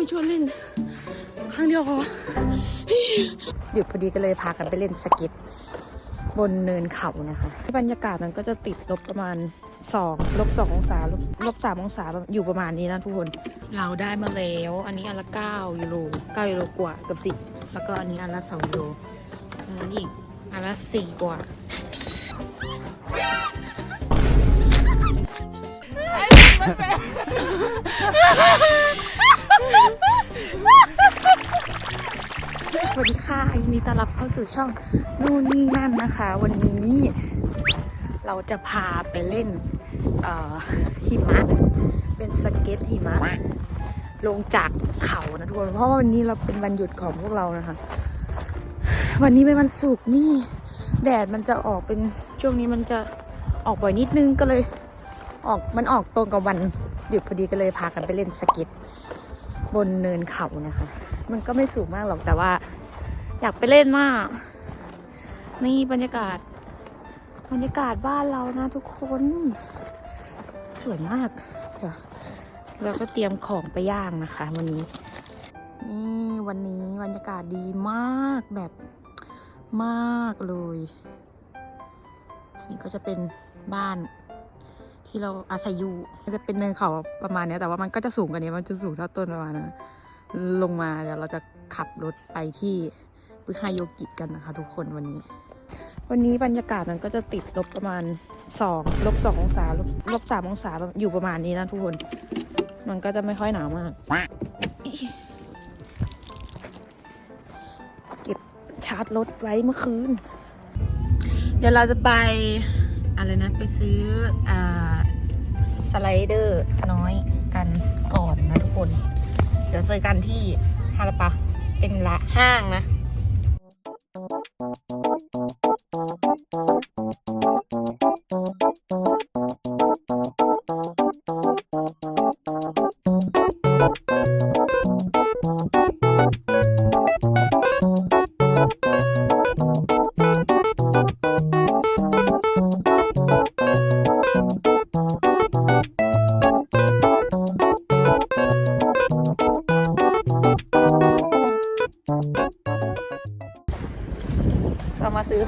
คนชวนเล่น ครั้งเดียวพอหยุดพอดีก็เลยพากันไปเล่นสเก็ตบนเนินเขานะคะ บรรยากาศมันก็จะติดลบประมาณ2ลบ2องศาลบลบ3องศาอยู่ประมาณนี้นะทุกคน เราได้มาแล้ว อันนี้อันละ9ยูโร9ยูโรกว่าเกับ10 แล้วก็อันนี้อันละ2ยูโรอันนั้นอีกอันละ4กว่า ยินดีต้อนรับเข้าสู่ช่องนู่นนี่นั่นนะคะ วันนี้เราจะพาไปเล่นหิมะ เป็นสเก็ตหิมะ ลงจากเขานะทุกคน เพราะว่าวันนี้เราเป็นวันหยุดของพวกเรานะคะ วันนี้เป็นวันศุกร์นี่ แดดมันจะออกเป็นช่วงนี้มันจะออกบ่อยนิดนึงก็เลยออกมันออกตรงกับวันหยุดพอดีก็เลยพากันไปเล่นสเก็ตบนเนินเขานะคะ มันก็ไม่สูงมากหรอกแต่ว่า อยากไปเล่นมาก นี่บรรยากาศ บรรยากาศบ้านเรานะทุกคน สวยมาก เดี๋ยวเราก็เตรียมของไปย่างนะคะ วันนี้ นี่วันนี้บรรยากาศดีมากแบบมากเลย นี่ก็จะเป็นบ้านที่เราอาศัยอยู่มันจะเป็นเนินเขาประมาณนี้แต่ว่ามันก็จะสูงกว่านี้มันจะสูงเท่าต้นประมาณนั้นลงมาเดี๋ยวเราจะขับรถไปที่ บุฮายโยกิกันนะคะ ทุกคนวันนี้ วันนี้บรรยากาศมันก็จะติดลบประมาณสองลบสององศาลบลบสามองศาอยู่ประมาณนี้นะทุกคน มันก็จะไม่ค่อยหนาวมาก เก็บชาร์จรถไว้เมื่อคืน เดี๋ยวเราจะไปอะไรนะไปซื้ออสไลเดอร์น้อยกันก่อนนะทุกคน เดี๋ยวเจอกันที่ฮาราปะเป็นละห้างนะ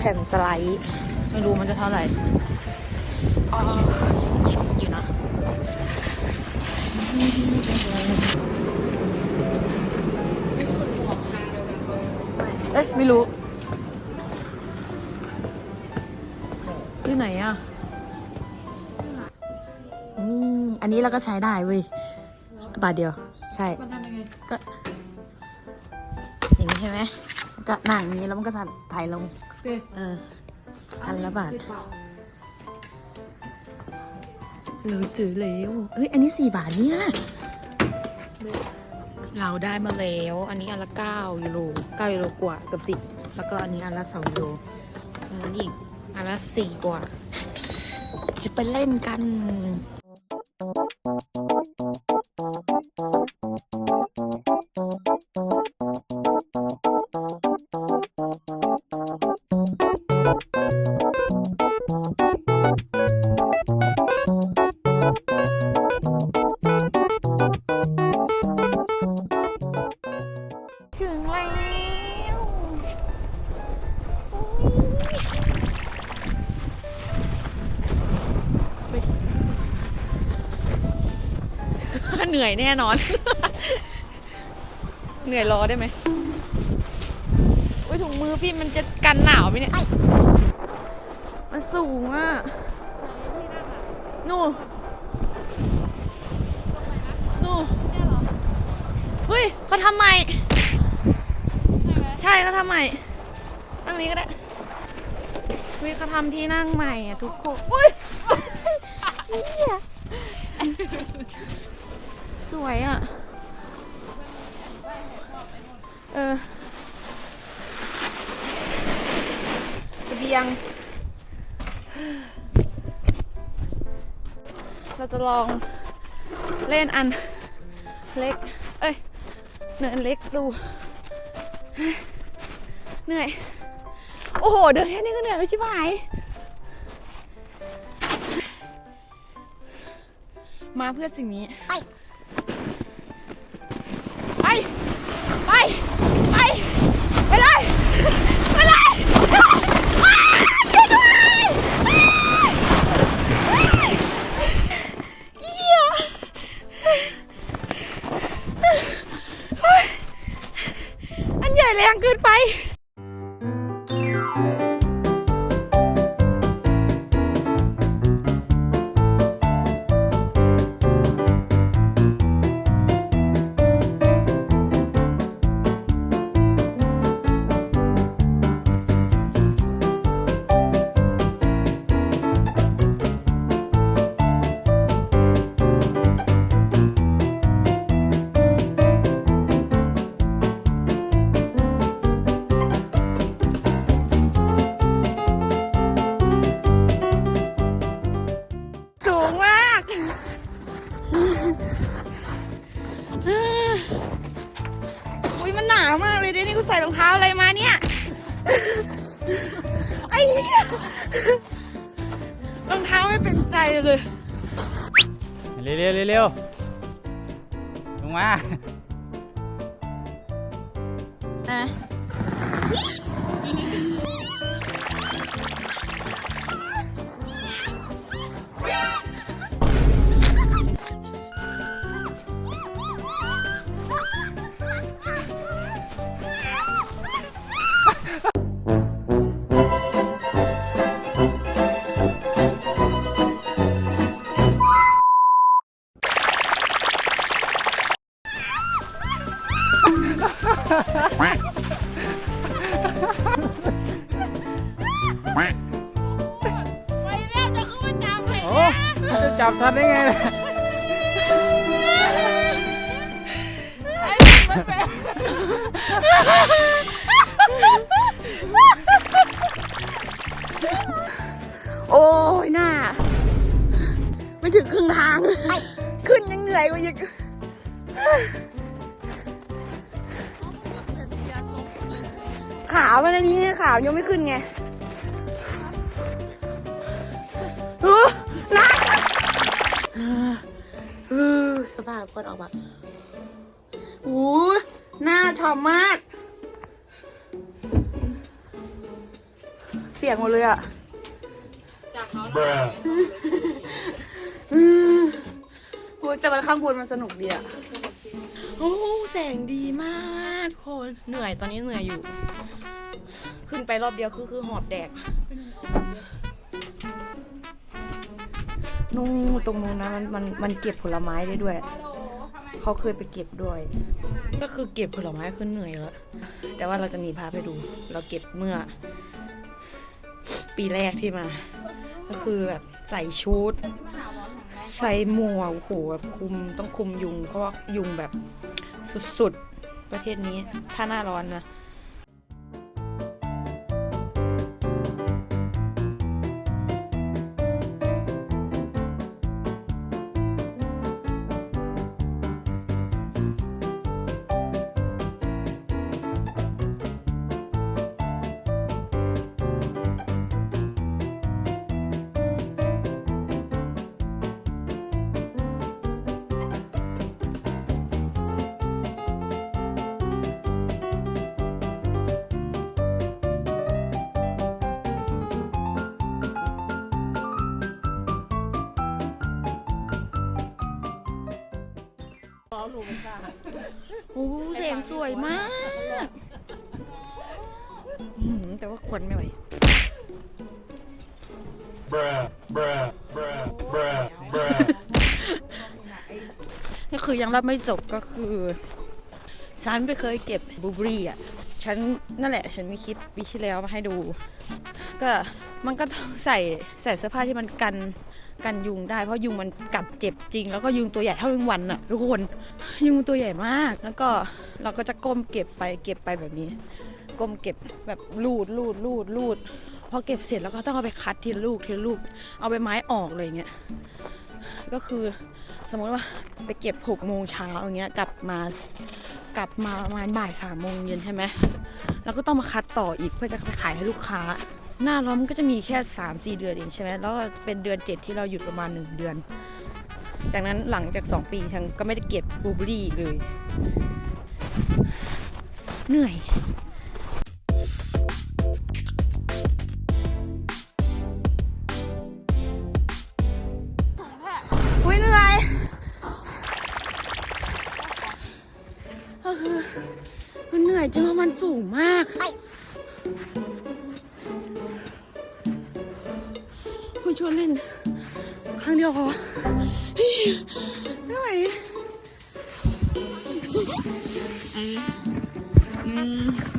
แผ่นสไลด์ไม่รู้มันจะเท่าไหร่อ๋อเย็นอยู่นะเอ๊ะไม่รู้ที่ไหนอะนี่อันนี้เราก็ใช้ได้เว้ยบาทเดียว ใช่มันทำยังไงก็อย่างนี้ใช่ไหมก็หนังนี้แล้วมันก็ถ่ายลง เออ อันละบาทเหลือจือแล้วเฮ้ย อันนี้สี่บาทเนี่ย เราได้มาแล้ว อันนี้อันละเก้ายูโรเก้ายูโรกว่าเกือบสิบแล้วก็อันนี้อันละสองยูโรอันนั้อีกอันละสี่กว่า จะไปเล่นกัน เหนื่อยแน่นอน เหนื่อยรอได้ไหมอุ้ยถุงมือพี่มันจะกันหนาวไหมเนี่ย มันสูงอะนู่นนู่นเฮ้ยเขาทำใหม่ ใช่เขาทำใหม่นั่งนี้ก็ได้วิเขาทำที่นั่งใหม่อะทุกคนอุ้ยเหี้ย สวยอะ เออเบียง เราจะลองเล่นอันเล็ก เอ้ยเนินเล็กดู เหนื่อย โอ้โห เดินแค่นี้ก็เหนื่อยแล้วชิบหาย มาเพื่อสิ่งนี้ die? ไม่เป็นใจเลย เร็วเร็วเร็วเร็วลงมา โอ้จะจับทันได้ไงล่ะโอ้ยหน้า ไม่ถึงครึ่งทาง ขึ้นยังเหนื่อยกว่าอีกขาวมันอันนี้ขาวยังไม่ขึ้นไง น้าเออสภาพก่อนออกมาโอ้หน้าฉ่ำมากเปียกหมดเลยอะอืมโอ้ยแต่มันข้างบนมันสนุกดีอะโอ้ แสงดีมากทุกคน เหนื่อยตอนนี้เหนื่อยอยู่ ขึ้นไปรอบเดียวคือคือหอบแดก นู่นตรงนู้นนะมันมันมันเก็บผลไม้ได้ด้วย เขาเคยไปเก็บด้วย ก็คือเก็บผลไม้คือเหนื่อยแล้วแต่ว่าเราจะมีพาไปดู เราเก็บเมื่อ ปีแรกที่มา ก็คือแบบใส่ชุด ใส่หมวกโอ้โหแบบคุมต้องคุมยุงเพราะว่ายุงแบบสุดๆ ประเทศนี้ถ้าหน้าร้อนนะ โอ้แสงสวยมากอื้อหือแต่ว่าควันไม่ไหว Bruh, bruh, bruh, bruh, bruh. ก็คือยังรับไม่จบก็คือ ฉันไปเคยเก็บบลูเบอรี่อะ ฉันนั่นแหละ ฉันมีคลิปปีที่แล้วมาให้ดู ก็มันก็ต้องใส่ใส่เสื้อผ้าที่มันกัน กันยุงได้เพราะยุงมันกัดเจ็บจริง แล้วก็ยุงตัวใหญ่เท่ายุงวันอะทุกคนยุงตัวใหญ่มาก แล้วก็เราก็จะก้มเก็บไปเก็บไปแบบนี้ ก้มเก็บแบบลูดลูดลูดลูดพอเก็บเสร็จแล้วก็ต้องเอาไปคัดทีละลูกทีละลูก เอาใบไม้ออกเลยอย่างเงี้ยก็คือสมมติว่าไปเก็บหกโมงเช้าอย่างเงี้ยกลับมากลับมาประมาณบ่ายสามโมงเย็นใช่ไหมแล้วก็ต้องมาคัดต่ออีกเพื่อจะไปขายให้ลูกค้า หน้าร้อนมันก็จะมีแค่3าสี่เดือนเองใช่ไหมแล้วเป็นเดือน 7 ที่เราหยุดประมาณ 1 เดือน จากนั้นหลังจาก 2 ปีทั้งก็ไม่ได้เก็บบูเบอรี่เลย เหนื่อยอุ้ยเหนื่อยก็คือมันเหนื่อยจนว่ามันสูงมาก คุณชวนเล่น ครั้งเดียวพอไม่ไหวเอ้หนึ่ง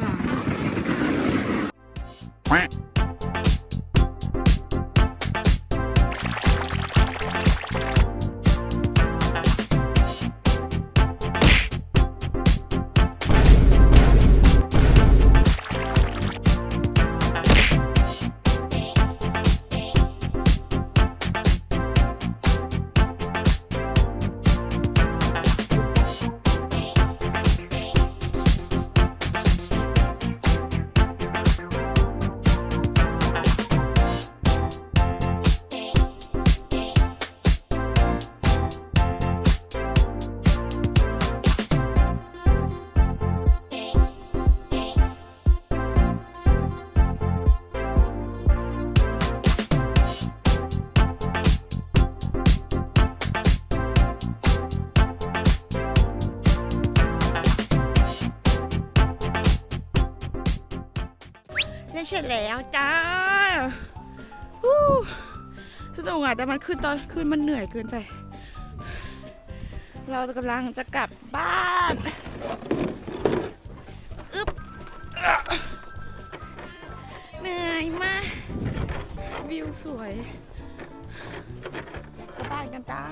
เช่นแล้วจ้าสนุกอะแต่มันขึ้นตอนขึ้นมันเหนื่อยเกินไป เรากำลังจะกลับบ้านอึ๊บเหนื่อยมาก วิวสวยกลับ้านกันจ้า